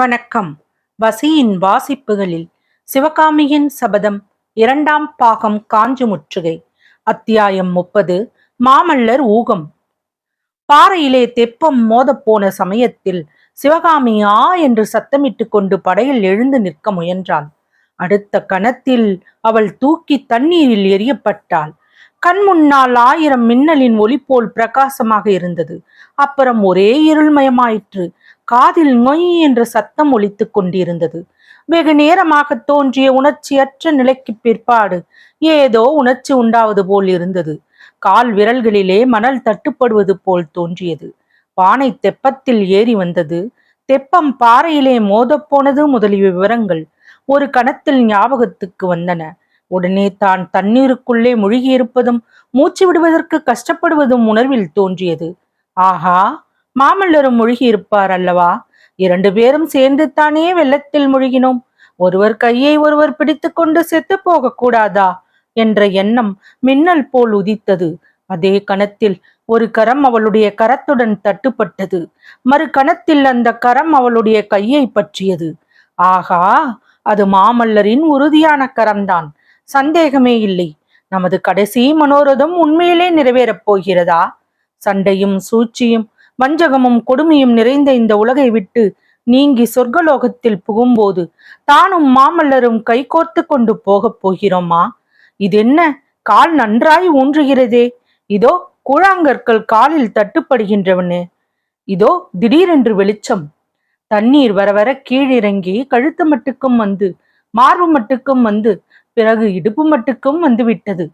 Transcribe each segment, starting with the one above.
வணக்கம். வசியின் வாசிப்புகளில் சிவகாமியின் சபதம் இரண்டாம் பாகம் காஞ்சு முற்றுகை. அத்தியாயம் முப்பது மாமல்லர் ஊகம். பாறையிலே தெப்பம் மோதப்போன சமயத்தில் சிவகாமி ஆ என்று சத்தமிட்டு கொண்டு படையில் எழுந்து நிற்க முயன்றாள் அடுத்த கணத்தில் அவள் தூக்கி தண்ணீரில் எரியப்பட்டாள் கண் முன்னால் ஆயிரம் மின்னலின் ஒளி போல் பிரகாசமாக இருந்தது. அப்புறம் ஒரே இருள்மயமாயிற்று. காதில் நொய் என்ற சத்தம் ஒழித்துக் கொண்டிருந்தது. வெகு நேரமாக தோன்றிய உணர்ச்சியற்ற நிலைக்கு பிற்பாடு ஏதோ உணர்ச்சி உண்டாவது போல் இருந்தது. கால் விரல்களிலே மணல் தட்டுப்படுவது போல் தோன்றியது. பானை தெப்பத்தில் ஏறி வந்தது. தெப்பம் பாறையிலே மோதப்போனது முதலிய விவரங்கள் ஒரு கணத்தில் ஞாபகத்துக்கு வந்தன. உடனே தான் தண்ணீருக்குள்ளே முழுகியிருப்பதும் மூச்சு விடுவதற்கு கஷ்டப்படுவதும் உணர்வில் தோன்றியது. ஆஹா! மாமல்லரும் முழுகியிருப்பார் அல்லவா? இரண்டு பேரும் சேர்ந்து தானே வெள்ளத்தில் முழுகினோம். ஒருவர் கையை ஒருவர் பிடித்துக்கொண்டு செத்து போக கூடாதா என்ற எண்ணம் மின்னல் போல் உதித்தது. அதே கணத்தில் ஒரு கரம் அவளுடைய கரத்துடன் தட்டுப்பட்டது. மறு கணத்தில் அந்த கரம் அவளுடைய கையை பற்றியது. ஆகா அது மாமல்லரின் உறுதியான கரம்தான். சந்தேகமே இல்லை. நமது கடைசி மனோரதம் உண்மையிலே நிறைவேறப் போகிறதா? சண்டையும் சூழ்ச்சியும் வஞ்சகமும் கொடுமையும் நிறைந்த இந்த உலகை விட்டு நீங்கி சொர்க்கலோகத்தில் புகும்போது தானும் மாமல்லரும் கைகோர்த்து கொண்டு போகப் போகிறோமா? இதென்ன? கால் நன்றாய் ஊன்றுகிறதே. இதோ கூழாங்கற்கள் காலில் தட்டுப்படுகின்றவனே. இதோ திடீரென்று வெளிச்சம். தண்ணீர் வர வர கீழிறங்கி கழுத்து மட்டுக்கும் வந்து மார்பு மட்டுக்கும் வந்து பிறகு இடுப்பு மட்டுக்கும் வந்துவிட்டது.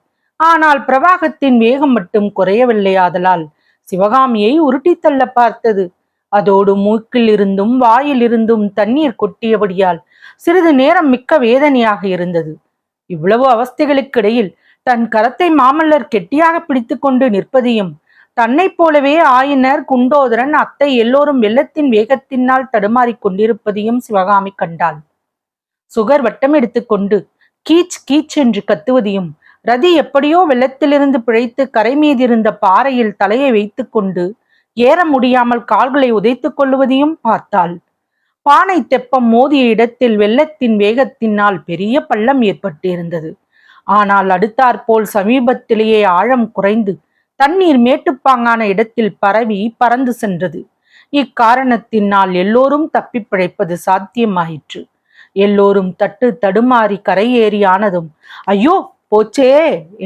ஆனால் பிரவாகத்தின் வேகம் மட்டும் குறையவில்லையாதலால் சிவகாமியை உருட்டித்தள்ள பார்த்தது. அதோடு மூக்கில் இருந்தும் வாயில் இருந்தும் தண்ணீர் கொட்டியபடியால் சிறிது நேரம் மிக்க வேதனையாக இருந்தது. இவ்வளவு அவஸ்தைகளுக்கிடையில் தன் கரத்தை மாமல்லர் கெட்டியாக பிடித்துக்கொண்டு நிற்பதையும் தன்னைப் போலவே ஆயினர் குண்டோதரன் அத்தை எல்லோரும் வெள்ளத்தின் வேகத்தினால் தடுமாறிக் கொண்டிருப்பதையும் சிவகாமி கண்டாள். சுகர் வட்டம் எடுத்துக்கொண்டு கீச் கீச் என்று கத்துவதையும் ரதி எப்படியோ வெள்ளத்திலிருந்து பிழைத்து கரை மீதிருந்த பாறையில் தலையை வைத்துக்கொண்டு ஏற முடியாமல் கால்களை உதைத்துக் கொள்ளுவதையும் பார்த்தாள். பானை தெப்பம் மோதிய இடத்தில் வெள்ளத்தின் வேகத்தினால் பெரிய பள்ளம் ஏற்பட்டிருந்தது. ஆனால் அடுத்தாற்போல் சமீபத்திலேயே ஆழம் குறைந்து தண்ணீர் மேட்டுப்பாங்கான இடத்தில் பரவி பறந்து சென்றது. இக்காரணத்தினால் எல்லோரும் தப்பிப் பிழைப்பது சாத்தியமாயிற்று. எல்லோரும் தட்டு தடுமாறி கரையேறி ஆனதும் ஐயோ போச்சே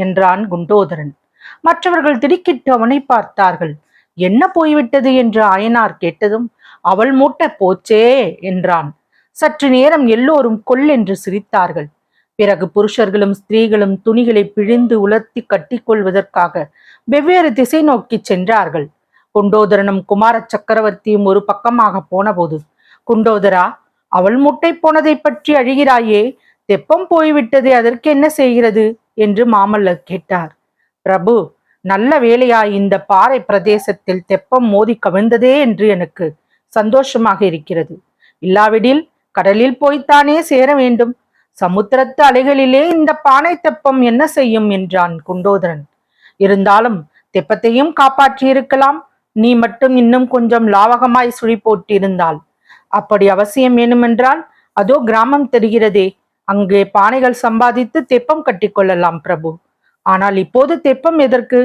என்றான் குண்டோதரன். மற்றவர்கள் திடுக்கிட்டு அவனை பார்த்தார்கள். என்ன போய்விட்டது என்று ஆயனார் கேட்டதும் அவள் மூட்ட போச்சே என்றான். சற்று நேரம் எல்லோரும் கொல்லென்று சிரித்தார்கள். பிறகு புருஷர்களும் ஸ்திரீகளும் துணிகளை பிழிந்து உலர்த்தி கட்டிக்கொள்வதற்காக வெவ்வேறு திசை நோக்கி சென்றார்கள். குண்டோதரனும் குமார சக்கரவர்த்தியும் ஒரு பக்கமாக போனபோது குண்டோதரா அவள் முட்டை போனதை பற்றி அழுகிறாயே தெப்பம் போய்விட்டது அதற்கு என்ன செய்கிறது? என்று மாமல்லர் கேட்டார். பிரபு நல்ல வேலையா இந்த பாறை பிரதேசத்தில் தெப்பம் மோதி கவிழ்ந்ததே என்று எனக்கு சந்தோஷமாக இருக்கிறது. இல்லாவிடில் கடலில் போய்த்தானே சேர வேண்டும். சமுத்திரத்து அலைகளிலே இந்த பானை தெப்பம் என்ன செய்யும்? என்றான் குண்டோதரன். இருந்தாலும் தெப்பத்தையும் காப்பாற்றியிருக்கலாம். நீ மட்டும் இன்னும் கொஞ்சம் லாவகமாய் சுழி போட்டிருந்தாள் அப்படி அவசியம் வேணுமென்றால் அதோ கிராமம் தெரிகிறதே அங்கே பானைகள் சம்பாதித்து தெப்பம் கட்டிக்கொள்ளலாம் பிரபு. ஆனால் இப்போது தெப்பம் எதற்கு?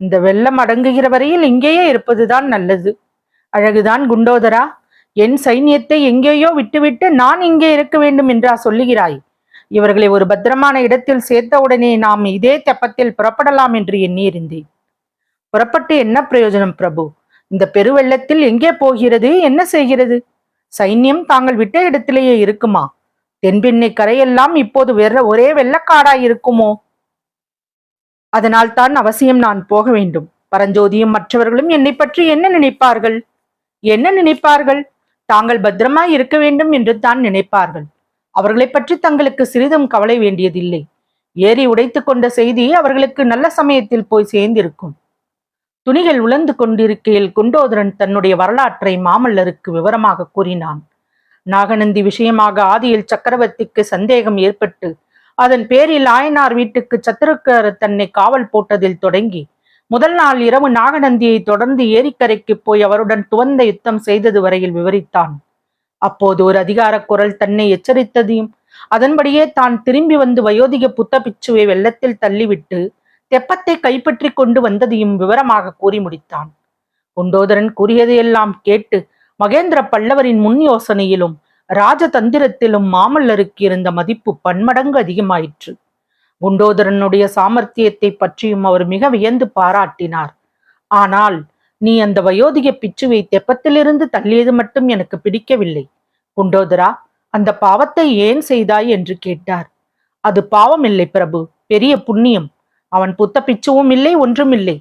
இந்த வெள்ளம் அடங்குகிற வரையில் இங்கேயே இருப்பதுதான் நல்லது. அழகுதான் குண்டோதரா. என் சைன்யத்தை எங்கேயோ விட்டுவிட்டு நான் இங்கே இருக்க வேண்டும் என்றா சொல்லுகிறாய்? இவர்களை ஒரு பத்திரமான இடத்தில் சேர்த்தவுடனே நாம் இதே தெப்பத்தில் புறப்படலாம் என்று எண்ணியிருந்தேன். புறப்பட்டு என்ன பிரயோஜனம் பிரபு? இந்த பெருவெள்ளத்தில் எங்கே போகிறது? என்ன செய்கிறது? சைன்யம் தாங்கள் விட்ட இடத்திலேயே இருக்குமா? தென்பெண்ணை கரையெல்லாம் இப்போது வெற ஒரே வெள்ளக்காடாய் இருக்குமோ? அதனால் தான் அவசியம் நான் போக வேண்டும். பரஞ்சோதியும் மற்றவர்களும் என்னை பற்றி என்ன நினைப்பார்கள்? என்ன நினைப்பார்கள்? தாங்கள் பத்திரமாய் இருக்க வேண்டும் என்று தான் நினைப்பார்கள். அவர்களை பற்றி தங்களுக்கு சிறிதும் கவலை வேண்டியதில்லை. ஏறி உடைத்து கொண்ட செய்தி அவர்களுக்கு நல்ல சமயத்தில் போய் சேர்ந்திருக்கும். துணிகள் உலர்ந்து கொண்டிருக்கையில் குண்டோதரன் தன்னுடைய வரலாற்றை மாமல்லருக்கு விவரமாக கூறினான். நாகநந்தி விஷயமாக ஆதியில் சக்கரவர்த்திக்கு சந்தேகம் ஏற்பட்டு அதன் பேரில் ஆயனார் வீட்டுக்கு சத்திரக்கர் தன்னை காவல் போட்டதில் தொடங்கி முதல் நாள் இரவு நாகநந்தியை தொடர்ந்து ஏரிக்கரைக்கு போய் அவருடன் துவந்த யுத்தம் செய்தது வரையில் விவரித்தான். அப்போது ஒரு அதிகார குரல் தன்னை எச்சரித்ததையும் அதன்படியே தான் திரும்பி வந்து வயோதிக புத்த பிச்சுவை வெள்ளத்தில் தள்ளிவிட்டு தெப்பத்தை கைப்பற்றி கொண்டு வந்ததையும் விவரமாக கூறி முடித்தான். குண்டோதரன் கூறியதையெல்லாம் கேட்டு மகேந்திர பல்லவரின் முன் யோசனையிலும் ராஜதந்திரத்திலும் மாமல்லருக்கு இருந்த மதிப்பு பன்மடங்கு அதிகமாயிற்று. குண்டோதரனுடைய சாமர்த்தியத்தை பற்றியும் அவர் மிக வியந்து பாராட்டினார். ஆனால் நீ அந்த வயோதிக பிச்சுவை தெப்பத்திலிருந்து தள்ளியது மட்டும் எனக்கு பிடிக்கவில்லை. குண்டோதரா அந்த பாவத்தை ஏன் செய்தாய்? என்று கேட்டார். அது பாவம் இல்லை பிரபு பெரிய புண்ணியம். அவன் புத்த பிச்சுவும் இல்லை ஒன்றும் இல்லை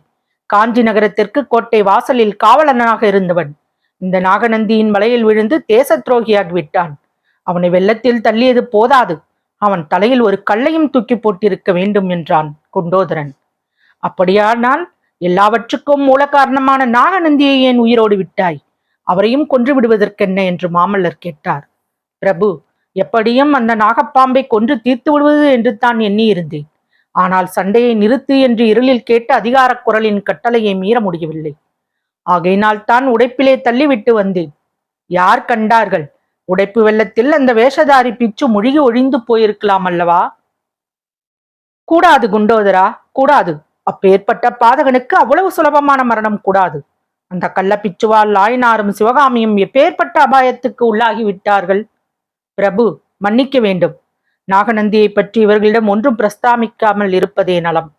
காஞ்சி நகரத்திற்கு கோட்டை வாசலில் காவலனாக இருந்தவன். இந்த நாகநந்தியின் மலையில் விழுந்து தேச துரோகியாகி விட்டான் அவனை வெள்ளத்தில் தள்ளியது போதாது. அவன் தலையில் ஒரு கல்லையும் தூக்கி போட்டிருக்க வேண்டும் என்றான் குண்டோதரன். அப்படியானால் எல்லாவற்றுக்கும் மூல காரணமான நாகநந்தியை ஏன் உயிரோடு விட்டாய்? அவரையும் கொன்று விடுவதற்கென்ன? என்று மாமல்லர் கேட்டார். பிரபு எப்படியும் அந்த நாகப்பாம்பை கொன்று தீர்த்து விடுவது என்று தான் எண்ணியிருந்தேன். ஆனால் சண்டையை நிறுத்து என்று இருளில் கேட்டு அதிகாரக் குரலின் கட்டளையை மீற முடியவில்லை. ஆகையினால் தான் உடைப்பிலே தள்ளிவிட்டு வந்தேன். யார் கண்டார்கள்? உடைப்பு வெள்ளத்தில் அந்த வேஷதாரி பிச்சு முழுகி ஒழிந்து போயிருக்கலாம் அல்லவா? கூடாது குண்டோதரா கூடாது. அப்பேற்பட்ட பாதகனுக்கு அவ்வளவு சுலபமான மரணம் கூடாது. அந்த கள்ளப்பிச்சுவால் லாயனாரும் சிவகாமியும் எப்பேற்பட்ட அபாயத்துக்கு உள்ளாகி விட்டார்கள்? பிரபு மன்னிக்க வேண்டும். நாகநந்தியை பற்றி இவர்களிடம் ஒன்றும் பிரஸ்தாமிக்காமல் இருப்பதே நலம்.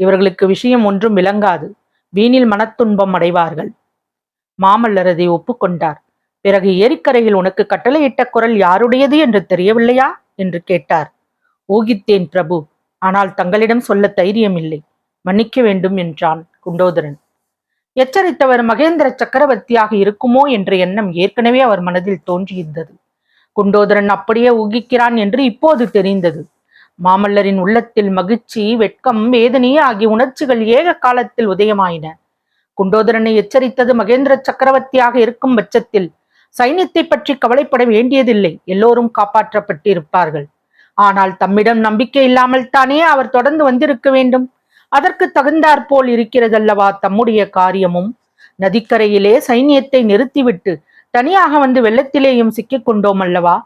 இவர்களுக்கு விஷயம் ஒன்றும் விளங்காது. வீணில் மனத்துன்பம் அடைவார்கள். மாமல்லர் அதை ஒப்புக்கொண்டார். பிறகு ஏரிக்கரையில் உனக்கு கட்டளையிட்ட குரல் யாருடையது என்று தெரியவில்லையா? என்று கேட்டார். ஊகித்தேன் பிரபு ஆனால் தங்களிடம் சொல்ல தைரியம் இல்லை மன்னிக்க வேண்டும் என்றான் குண்டோதரன். எச்சரித்தவர் மகேந்திர சக்கரவர்த்தியாக இருக்குமோ என்ற எண்ணம் ஏற்கனவே அவர் மனதில் தோன்றியிருந்தது. குண்டோதரன் அப்படியே ஊகிக்கிறான் என்று இப்போது தெரிந்தது. மாமல்லரின் உள்ளத்தில் மகிழ்ச்சி வெட்கம் வேதனை ஆகிய உணர்ச்சிகள் ஏக காலத்தில் உதயமாயின. குண்டோதரனை எச்சரித்தது மகேந்திர சக்கரவர்த்தியாக இருக்கும் பட்சத்தில் சைன்யத்தை பற்றி கவலைப்பட வேண்டியதில்லை. எல்லோரும் காப்பாற்றப்பட்டிருப்பார்கள். ஆனால் தம்மிடம் நம்பிக்கை இல்லாமல் தானே அவர் தொடர்ந்து வந்திருக்க வேண்டும். அதற்கு தகுந்தாற்போல் இருக்கிறதல்லவா தம்முடைய காரியமும். நதிக்கரையிலே சைன்யத்தை நிறுத்திவிட்டு தனியாக வந்து வெள்ளத்திலேயும் சிக்கிக் கொண்டோம் அல்லவா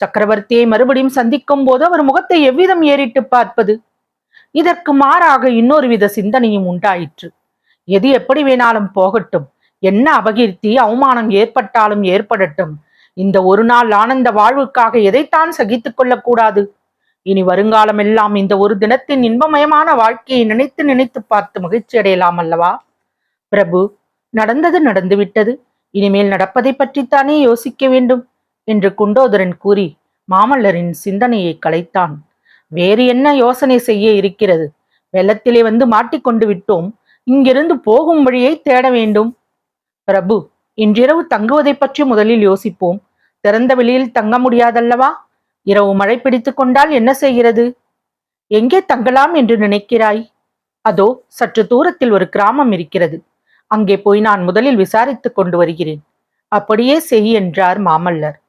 சக்கரவர்த்தியை மறுபடியும் சந்திக்கும் போது அவர் முகத்தை எவ்விதம் ஏறிட்டு பார்ப்பது? இதற்கு மாறாக இன்னொரு வித சிந்தனையும் உண்டாயிற்று. எது எப்படி வேணாலும் போகட்டும். என்ன அபகீர்த்தி அவமானம் ஏற்பட்டாலும் ஏற்படட்டும். இந்த ஒரு நாள் ஆனந்த வாழ்வுக்காக எதைத்தான் சகித்துக் கொள்ளக்கூடாது? இனி வருங்காலம் எல்லாம் இந்த ஒரு தினத்தின் இன்பமயமான வாழ்க்கையை நினைத்து நினைத்து பார்த்து மகிழ்ச்சி அடையலாம் அல்லவா? பிரபு நடந்தது நடந்துவிட்டது. இனிமேல் நடப்பதை பற்றித்தானே யோசிக்க வேண்டும். என்று குண்டோதரன் கூறி மாமல்லரின் சிந்தனையை கலைத்தான் வேறு என்ன யோசனை செய்ய இருக்கிறது? வெள்ளத்திலே வந்து மாட்டிக்கொண்டு விட்டோம். இங்கிருந்து போகும் வழியை தேட வேண்டும். பிரபு இன்றிரவு தங்குவதை பற்றி முதலில் யோசிப்போம். திறந்த வெளியில் தங்க முடியாதல்லவா? இரவு மழை பிடித்துக் கொண்டால் என்ன செய்கிறது? எங்கே தங்கலாம் என்று நினைக்கிறாய்? அதோ சற்று தூரத்தில் ஒரு கிராமம் இருக்கிறது. அங்கே போய் நான் முதலில் விசாரித்துக் கொண்டு வருகிறேன். அப்படியே செய் என்றார் மாமல்லர்.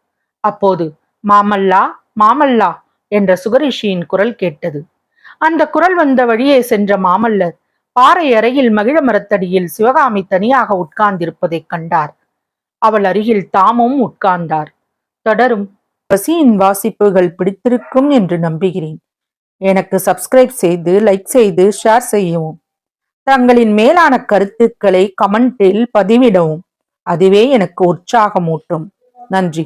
அப்போது மாமல்லா மாமல்லா என்ற சுகரிஷியின் குரல் கேட்டது. அந்த குரல் வந்த வழியே சென்ற மாமல்லர் பாறை அறையில் மகிழ மரத்தடியில் சிவகாமி தனியாக உட்கார்ந்திருப்பதைக் கண்டார். அவள் அருகில் தாமும் உட்கார்ந்தார். தொடரும். பசியின் வாசிப்புகள் பிடித்திருக்கும் என்று நம்புகிறேன். எனக்கு சப்ஸ்கிரைப் செய்து லைக் செய்து ஷேர் செய்யவும். தங்களின் மேலான கருத்துக்களை கமெண்டில் பதிவிடவும். அதுவே எனக்கு உற்சாகமூட்டும். நன்றி.